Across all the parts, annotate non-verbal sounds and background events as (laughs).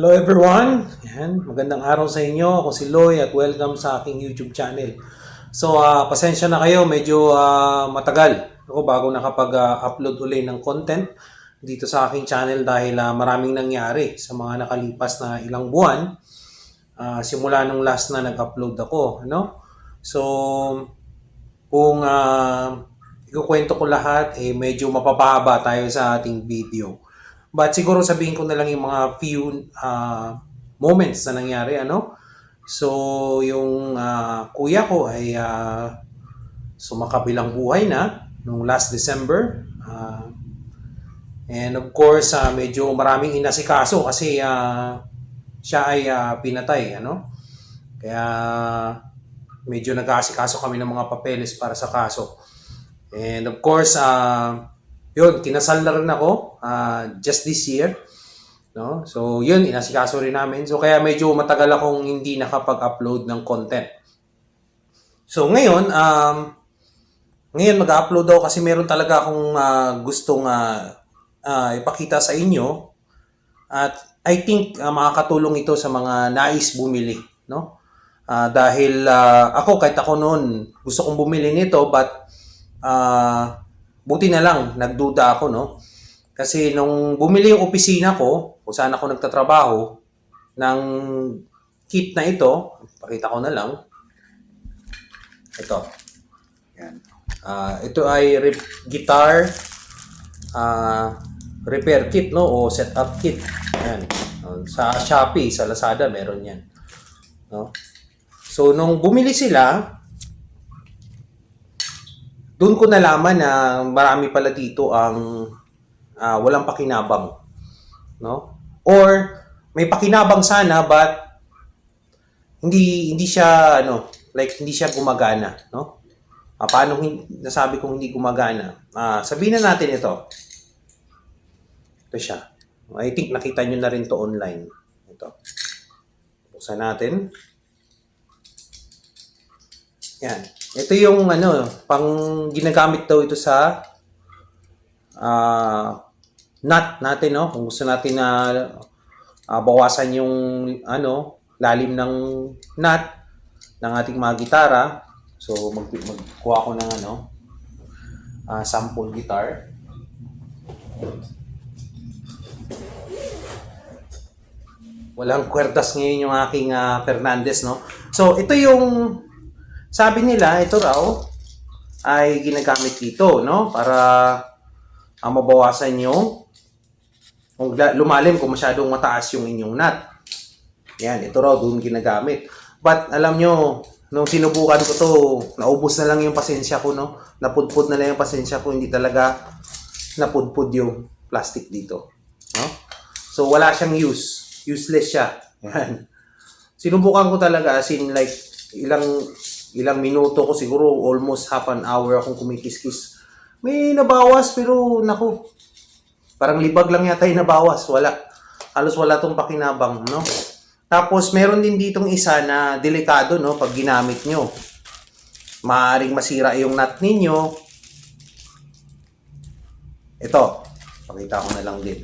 Hello everyone! Yan, magandang araw sa inyo. Ako si Loy at welcome sa aking YouTube channel. So, ah, pasensya na kayo, medyo ah, matagal ako bago nakapag-upload uli ng content dito sa aking channel dahil ah, maraming nangyari sa mga nakalipas na ilang buwan ah, simula nung last na nag-upload ako. Ano? So, kung uh, ikukwento ko lahat, eh, medyo mapapahaba tayo sa ating video. But siguro sabihin ko na lang yung mga few ah, moments na nangyari, ano? So, yung ah, kuya ko ay ah, sumakabilang buhay na nung last December. Ah, and of course, ah, medyo maraming inasikaso kasi ah, siya ay ah, pinatay, ano? Kaya medyo nag-aasikaso kami ng mga papeles para sa kaso. And of course, ah yun, kinasal na rin ako ah, just this year. No? So, yun, inasikaso rin namin. So, kaya medyo matagal akong hindi nakapag-upload ng content. So, ngayon, um, ngayon mag-upload ako kasi meron talaga akong ah, gustong ah, ah, ipakita sa inyo. At I think ah, makakatulong ito sa mga nais bumili. No? Ah, dahil ah, ako, kahit ako noon, gusto kong bumili nito, but ah, buti na lang, nagduda ako, no? Kasi nung bumili yung opisina ko, kung saan ako nagtatrabaho, ng kit na ito, pakita ko na lang. Ito. Yan. Ah, ito ay rep- guitar ah, repair kit, no? O setup kit. Yan. Sa Shopee, sa Lazada, meron yan. No? So, nung bumili sila, doon ko nalaman na marami pala dito ang ah, walang pakinabang. No? Or may pakinabang sana but hindi hindi siya ano, like hindi siya gumagana, no? Ah, paano nasabi kong hindi gumagana? Ah, sabihin na natin ito. Ito siya. I think nakita nyo na rin to online. Ito. Buksan natin. Yan. Ito yung ano, pang ginagamit daw ito sa ah nut natin, no? Kung gusto natin na ah, bawasan yung ano, lalim ng nut ng ating mga gitara. So mag magkuha ko ng ano, ah, sample guitar. Walang kwerdas ngayon yung aking ah, Fernandez, no? So, ito yung sabi nila, ito raw ay ginagamit dito, no? Para ah, mabawasan yung kung lumalim, kung masyadong mataas yung inyong nut. Yan, ito raw doon ginagamit. But alam nyo, nung sinubukan ko to, naubos na lang yung pasensya ko, no? Napudpud na lang yung pasensya ko, hindi talaga napudpud yung plastic dito. No? So, wala siyang use. Useless siya. Yan. Sinubukan ko talaga as in like ilang ilang minuto ko siguro almost half an hour akong kumikis-kis. May nabawas pero naku, parang libag lang yata yung nabawas. Wala. Halos wala tong pakinabang, no? Tapos meron din ditong isa na delikado, no? Pag ginamit nyo. Maaring masira yung nut ninyo. Ito. Pakita ko na lang din.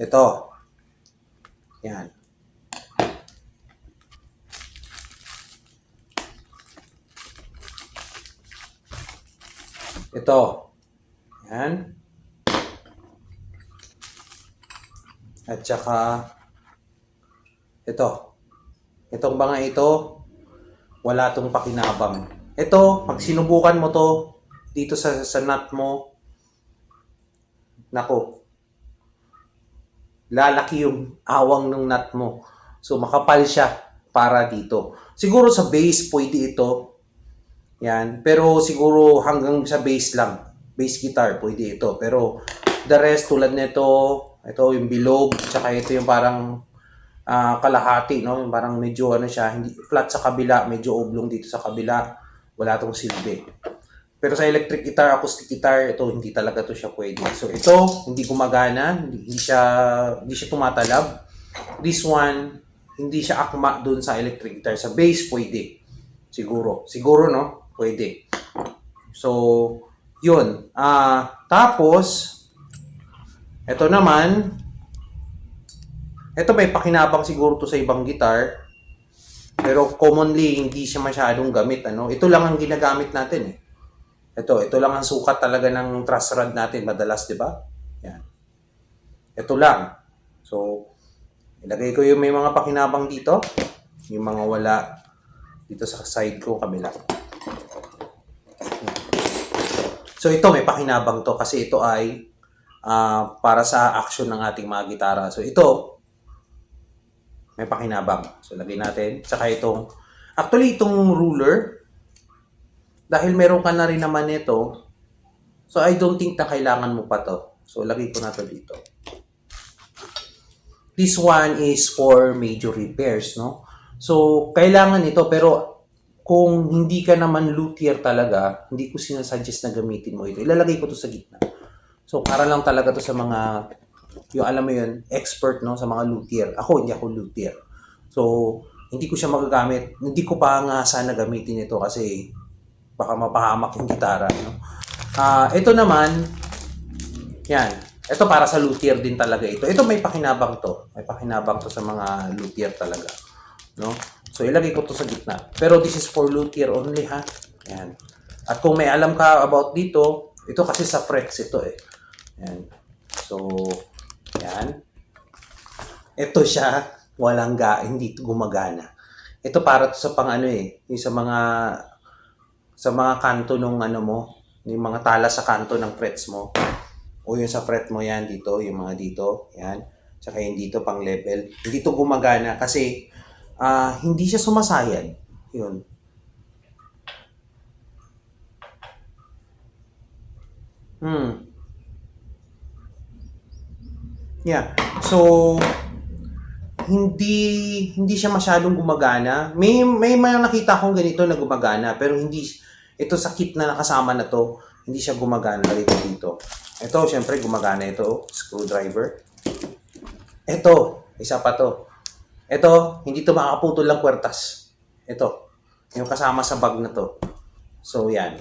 Ito. Yan. Ito. Yan. At saka, ito. Itong mga ito, wala tong pakinabang. Ito, pag sinubukan mo to, dito sa, sa nut mo, nako, lalaki yung awang ng nut mo. So, makapal siya para dito. Siguro sa base, pwede ito. Yan. Pero siguro hanggang sa bass lang. Bass guitar, pwede ito. Pero the rest, tulad nito, ito yung bilog, tsaka ito yung parang ah, kalahati, no? Yung parang medyo ano siya, hindi flat sa kabila, medyo oblong dito sa kabila. Wala tong silbi. Pero sa electric guitar, acoustic guitar, ito hindi talaga to siya pwede. So ito, hindi gumagana, hindi, hindi siya hindi siya tumatalab. This one, hindi siya akma doon sa electric guitar. Sa bass, pwede. Siguro. Siguro, no? Pwede. So, yun. Ah, tapos, ito naman, Ito may pakinabang siguro to sa ibang guitar. Pero commonly, hindi siya masyadong gamit. Ano? Ito lang ang ginagamit natin eh. Ito, ito lang ang sukat talaga ng truss rod natin madalas, di ba? Yan. Ito lang. So, ilagay ko yung may mga pakinabang dito. Yung mga wala dito sa side ko, kabila. So, ito may pakinabang to kasi ito ay ah, para sa action ng ating mga gitara. So, ito, may pakinabang. So, lagay natin. Tsaka itong, actually, itong ruler, dahil meron ka na rin naman ito, so I don't think na kailangan mo pa to. So, lagay ko na to dito. This one is for major repairs, no? So, kailangan ito, pero kung hindi ka naman luthier talaga, hindi ko sinasuggest na gamitin mo ito. Ilalagay ko to sa gitna. So, para lang talaga to sa mga, yung alam mo yun, expert, no? Sa mga luthier. Ako, hindi ako luthier. So, hindi ko siya magagamit. Hindi ko pa nga sana gamitin ito kasi baka mapahamak yung gitara. No? Ah, ito naman, yan. Ito para sa luthier din talaga ito. Ito may pakinabang to. May pakinabang to sa mga luthier talaga. No? So, ilagay ko to sa gitna. Pero this is for luthier only, ha? Yan. At kung may alam ka about dito, ito kasi sa frets ito eh. Yan. So, yan. Ito siya, walang ga, hindi gumagana. Ito para to sa pang ano eh, yung sa mga sa mga kanto nung ano mo, yung mga tala sa kanto ng frets mo. O yung sa fret mo yan dito, yung mga dito, yan. Tsaka yung dito pang level. Hindi to gumagana kasi ah hindi siya sumasayad. Yun. Hmm. Yeah. So, hindi hindi siya masyadong gumagana. May may mga nakita akong ganito na gumagana pero hindi ito sa kit na nakasama na to, hindi siya gumagana dito dito. Ito syempre gumagana ito, screwdriver. Ito, isa pa to. Ito, hindi to makakaputol lang kwertas. Ito, yung kasama sa bag na to. So yan.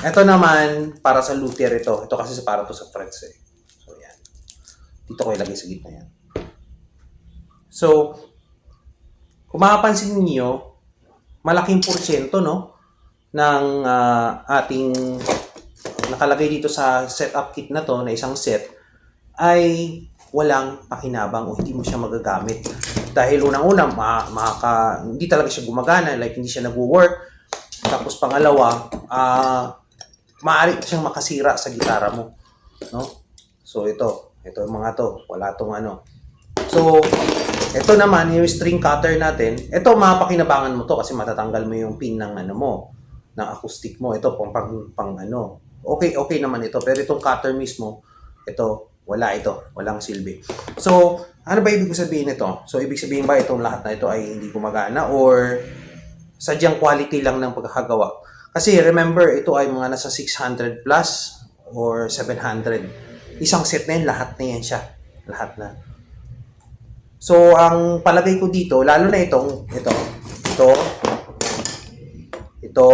Ito naman para sa luthier ito. Ito kasi para to sa frets eh. So yan. Dito ko ilagay sa gitna yan. So, kung mapapansin niyo, malaking porsyento no ng ah, ating nakalagay dito sa setup kit na to na isang set ay walang pakinabang o hindi mo siya magagamit. Dahil unang-una, ma makaka, hindi talaga siya gumagana, like hindi siya nagwo-work. Tapos pangalawa, ah maaari siyang makasira sa gitara mo. No? So ito, ito yung mga to, wala tong ano. So, ito naman, yung string cutter natin, ito mapakinabangan mo to kasi matatanggal mo yung pin ng ano mo, ng acoustic mo. Ito pang, pang, pang ano. Okay, okay naman ito. Pero itong cutter mismo, ito, wala ito. Walang silbi. So, ano ba ibig sabihin nito? So, ibig sabihin ba itong lahat na ito ay hindi gumagana or sadyang quality lang ng pagkakagawa? Kasi remember, ito ay mga nasa 600 plus or 700. Isang set na yan, lahat na yan siya. Lahat na. So, ang palagay ko dito, lalo na itong, ito, ito, ito,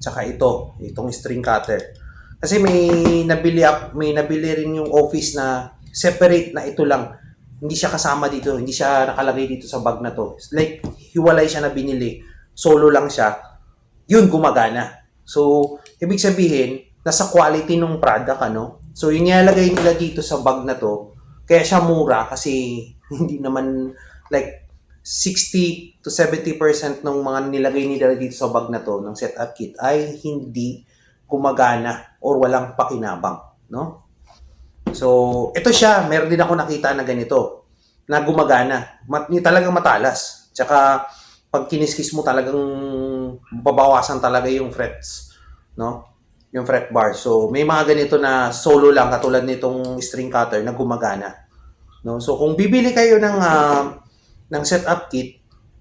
tsaka ito, itong string cutter. Kasi may nabili up, may nabili rin yung office na separate na ito lang. Hindi siya kasama dito, hindi siya nakalagay dito sa bag na to. Like, hiwalay siya na binili. Solo lang siya. Yun, gumagana. So, ibig sabihin, nasa quality ng product, ano? So, yung nilalagay nila dito sa bag na to, kaya siya mura kasi (laughs) hindi naman like 60 to 70% ng mga nilagay nila dito sa bag na to ng setup kit ay hindi gumagana or walang pakinabang, no? So, ito siya, meron din ako nakita na ganito na gumagana. Mat, talagang matalas. Tsaka pag kiniskis mo talagang babawasan talaga yung frets, no? Yung fret bar. So, may mga ganito na solo lang katulad nitong string cutter na gumagana. No? So, kung bibili kayo ng ah, ng setup kit,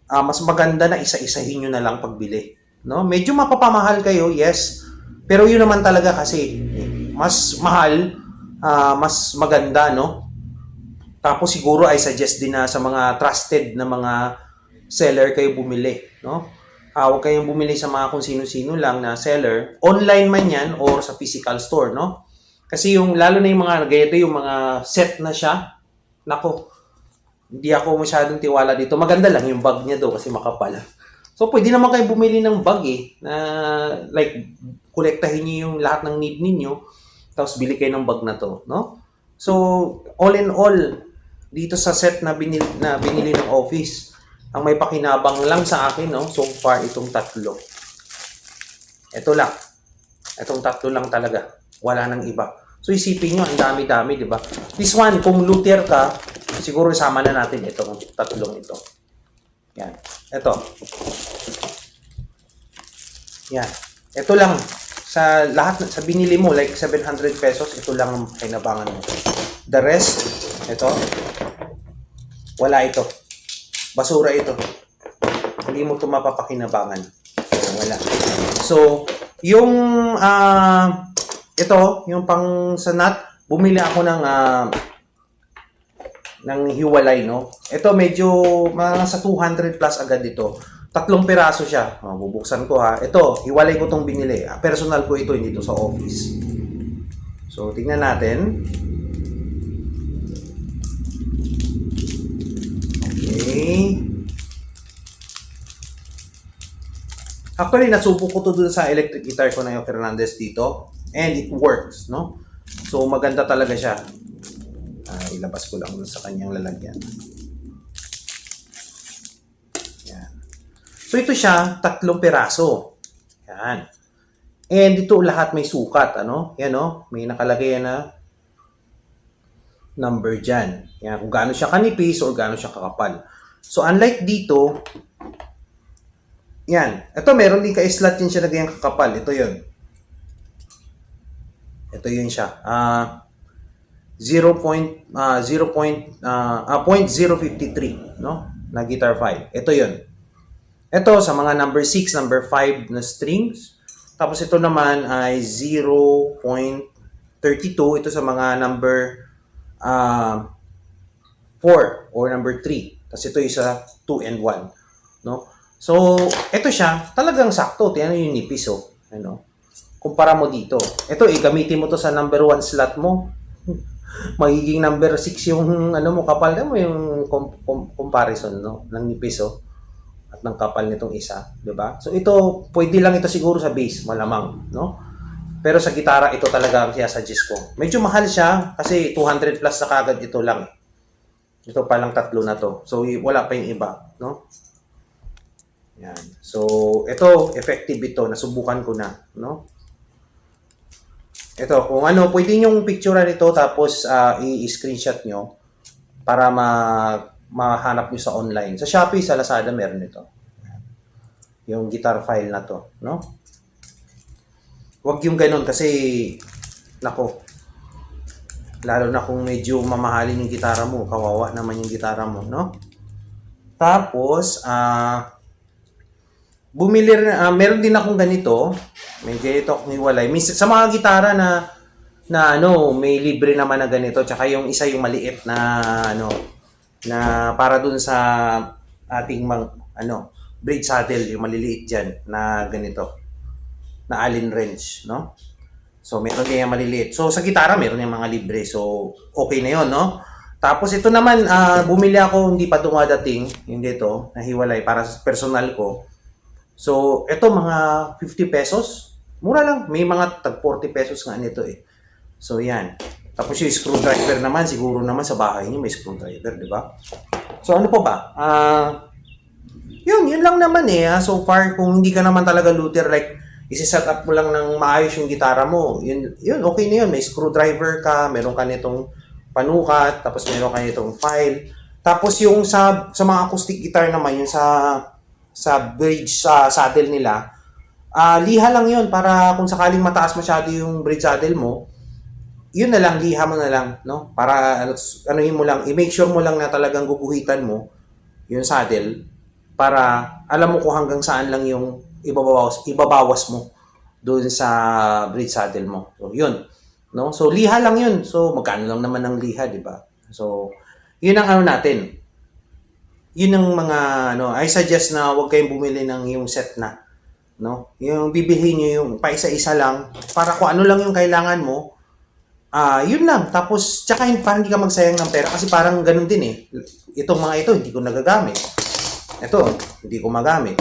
ah, mas maganda na isa-isahin nyo na lang pagbili. No? Medyo mapapamahal kayo, yes. Pero yun naman talaga kasi mas mahal, ah, mas maganda, no? Tapos siguro I suggest din na sa mga trusted na mga seller kayo bumili, no? Ah, huwag kayong bumili sa mga kung sino-sino lang na seller, online man yan or sa physical store, no? Kasi yung lalo na yung mga ganito, yung mga set na siya, nako, hindi ako masyadong tiwala dito. Maganda lang yung bag niya do kasi makapal. So, pwede naman kayo bumili ng bag eh. Na, like, kolektahin niyo yung lahat ng need ninyo. Tapos, bili kayo ng bag na to. No? So, all in all, dito sa set na binili, na binili ng office, ang may pakinabang lang sa akin, no? So far, itong tatlo. Ito lang. Itong tatlo lang talaga. Wala nang iba. So, isipin nyo, ang dami-dami, di ba? This one, kung luthier ka, siguro isama na natin itong tatlong ito. Yan. Ito. Yan. Ito lang. Sa lahat, sa binili mo, like 700 pesos, ito lang ang kinabangan mo. The rest, ito, wala ito. Basura ito. Hindi mo ito mapapakinabangan. So, wala. So, yung, ah, ito, yung pang sa nut, bumili ako ng, ah, ng hiwalay, no? Ito medyo mga sa 200 plus agad ito. Tatlong piraso siya. Oh, bubuksan ko ha. Ito, hiwalay ko tong binili. Ah, Personal ko ito, hindi ito sa office. So, tingnan natin. Okay. Actually, nasubok ko to dun sa electric guitar ko na yung Fernandez dito. And it works, no? So, maganda talaga siya. Ah, ilabas ko lang sa kanyang lalagyan. So, ito siya, tatlong piraso. Yan. And ito lahat may sukat, ano? Yan, no? May nakalagay na number dyan. Yan, kung gaano siya kanipis or gaano siya kakapal. So, unlike dito, yan. Ito, meron din ka-slot yun siya na ganyan kakapal. Ito yun. Ito yun siya. Ah, 0. Ah, 0. Point, ah, ah, point 053, no? Na guitar 5. Ito yun. Ito, sa mga number 6, number 5 na strings. Tapos ito naman ay 0.32. Ito sa mga number ah 4 or number 3. Tapos ito isa 2 and 1. No? So, ito siya, talagang sakto. Tingnan yung nipis, oh. Ano? Kumpara mo dito. Ito, eh, gamitin mo to sa number 1 slot mo. (laughs) Magiging number 6 yung ano mo, kapal mo yung com- com- comparison, no? Ng nipis, oh. At ng kapal nitong isa, 'di ba? So ito, pwede lang ito siguro sa bass, malamang, no? Pero sa gitara, ito talaga ang sinasuggest ko. Medyo mahal siya kasi 200 plus na kagad ito lang. Ito pa lang tatlo na to. So, wala pa yung iba, no? Yan. So, ito, effective ito. Nasubukan ko na, no? Ito, kung ano, pwede nyong picturean ito tapos ah, i-screenshot nyo para ma mahanap nyo sa online. Sa Shopee, sa Lazada, meron ito. Yung guitar file na to, no? Huwag yung ganun kasi, nako, lalo na kung medyo mamahalin yung gitara mo, kawawa naman yung gitara mo, no? Tapos, ah, bumili rin, ah, meron din akong ganito, may ganito akong hiwalay. Minsan, sa mga gitara na, na ano, may libre naman na ganito, tsaka yung isa yung maliit na, ano, na para dun sa ating mang, ano, braid saddle, yung maliliit dyan, na ganito na Allen wrench, no? So, meron din yung maliliit. So, sa gitara, meron yung mga libre. So, okay na yon no? Tapos, ito naman, ah, bumili ako, hindi pa dumadating, yung dito, nahiwalay, para sa personal ko. So, ito, mga 50 pesos. Mura lang. May mga tag 40 pesos nga nito eh. So, yan. Tapos yung screwdriver naman, siguro naman sa bahay niyo may screwdriver, di ba? So, ano pa ba? Ah, yun, yun lang naman eh. ha. So far, kung hindi ka naman talaga luthier, like, isi-set up mo lang ng maayos yung gitara mo, yun, yun okay na yun. May screwdriver ka, meron ka nitong panukat, tapos meron ka nitong file. Tapos yung sa, sa mga acoustic guitar naman, yung sa, sa bridge, sa saddle nila, ah liha lang yun para kung sakaling mataas masyado yung bridge saddle mo, yun na lang, liha mo na lang, no? Para, ano, mo lang, i-make sure mo lang na talagang guguhitan mo yung saddle para alam mo kung hanggang saan lang yung ibabawas, ibabawas mo doon sa bridge saddle mo. So, yun. No? So, liha lang yun. So, magkano lang naman ang liha, di ba? So, yun ang ano natin. Yun ang mga, ano, I suggest na huwag kayong bumili ng yung set na. No? Yung bibilhin nyo yung pa isa-isa lang para kung ano lang yung kailangan mo, Ah, yun lang. Tapos, tsaka parang hindi ka magsayang ng pera kasi parang ganun din eh. Itong mga ito, hindi ko nagagamit. Ito, hindi ko magamit.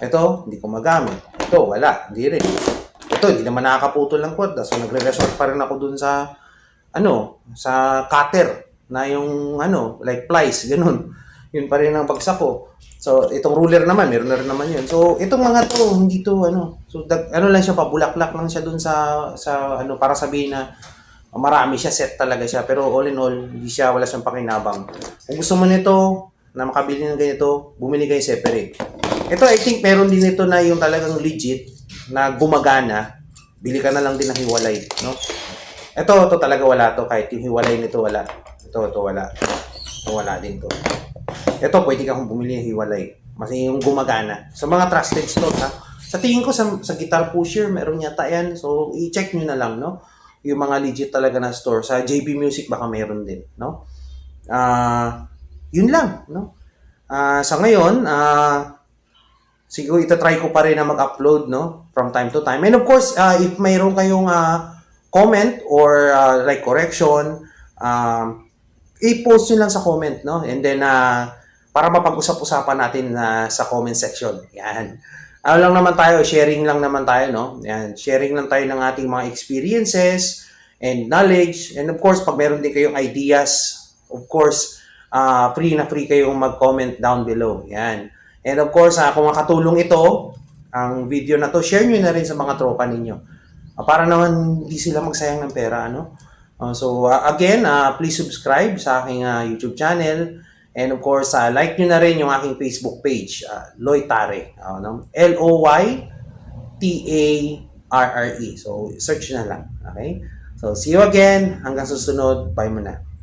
Ito, hindi ko magamit. Ito, wala. Hindi rin. Ito, hindi naman nakakaputol ng kwarda. So, nagre-resort pa rin ako dun sa, ano, sa cutter na yung, ano, like plies, ganun. Yun pa rin ang bagsak ko. So, itong ruler naman, meron na rin naman yun. So, itong mga to, hindi to, ano, so, dag, ano lang siya, pabulaklak lang siya dun sa, sa, ano, para sabihin na, marami siya, set talaga siya. Pero all in all, hindi siya, wala siyang pakinabang. Kung gusto mo nito, na makabili ng ganito, bumili kayo separate. Ito, I think, meron din ito na yung talagang legit, na gumagana. Bili ka na lang din ng hiwalay, no? Ito, ito talaga wala to. Kahit yung hiwalay nito, wala. Ito, ito, wala. Ito, wala din to. Ito, pwede kang bumili ng hiwalay. Mas yung gumagana. Sa mga trusted store, ha? Sa tingin ko, sa, sa Guitar Pusher, meron yata yan. So, i-check nyo na lang, no? Yung mga legit talaga na store. Sa JB Music, baka meron din, no? Ah, yun lang, no? Ah, sa ngayon, ah, siguro itatry ko pa rin na mag-upload, no? From time to time. And of course, ah, if mayroon kayong ah, comment or ah, like correction, um, i-post nyo lang sa comment, no? And then, ah, para mapag-usap-usapan natin na sa comment section. Yan. Ano lang naman tayo, sharing lang naman tayo, no? Yan, sharing lang tayo ng ating mga experiences and knowledge. And of course, pag meron din kayong ideas, of course, ah, free na free kayong mag-comment down below. Yan. And of course, ah, kung makatulong ito, ang video na to, share nyo na rin sa mga tropa ninyo. Ah, para naman hindi sila magsayang ng pera, ano? Uh, so, uh, again, uh, please subscribe sa aking uh, YouTube channel. And of course, uh, like nyo na rin yung aking Facebook page, uh, Loy Tare. Uh, no? L-O-Y-T-A-R-R-E. So, search na lang. Okay? So, see you again. Hanggang susunod. Bye muna.